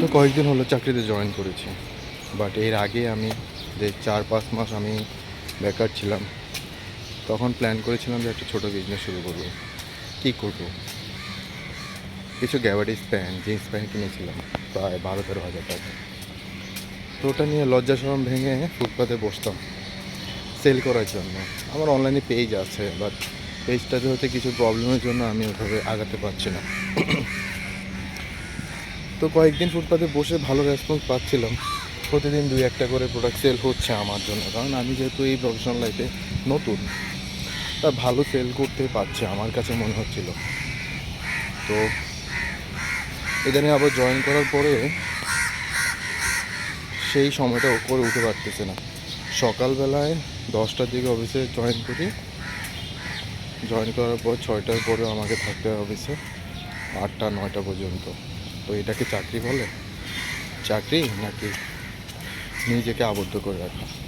গত কয়েকদিন হলো চাকরিতে জয়েন করেছি। বাট এর আগে আমি যে চার পাঁচ মাস আমি বেকার ছিলাম। তখন প্ল্যান করেছিলাম যে একটা ছোটো বিজনেস শুরু করব। কী করব? কিছু গ্যাবারিজ প্যান্ট, জিন্স প্যান্ট কিনেছিলাম, প্রায় বারো তেরো হাজার টাকা। তো ওটা নিয়ে লজ্জা শরম ভেঙে ফুটপাতে বসতাম। সেল করার জন্য। আমার অনলাইনে পেজ আছে বাট পেজটাতে হতে কিছু প্রবলেমের জন্য আমি ওভাবে আগাতে পারছি না। তো কয়েকদিন ফুটপাতে বসে ভালো রেসপন্স পাচ্ছিলাম। প্রতিদিন দুই একটা করে প্রোডাক্ট সেল হচ্ছে আমার জন্য, কারণ আমি যেহেতু এই প্রফেশনাল লাইফে নতুন, তা ভালো সেল করতে পারছে আমার কাছে মনে হচ্ছিল। তো এখানে আবার জয়েন করার পরে সেই সময়টা করে উঠে পারতেছে না। সকালবেলায় দশটার দিকে অফিসে জয়েন করি। জয়েন করার পর ছয়টার পরে আমাকে থাকতে হয় অফিসে আটটা, নয়টা পর্যন্ত। তো এটাকে চাকরি বলে? চাকরি নাকি নিজেকে আবদ্ধ করে রাখা?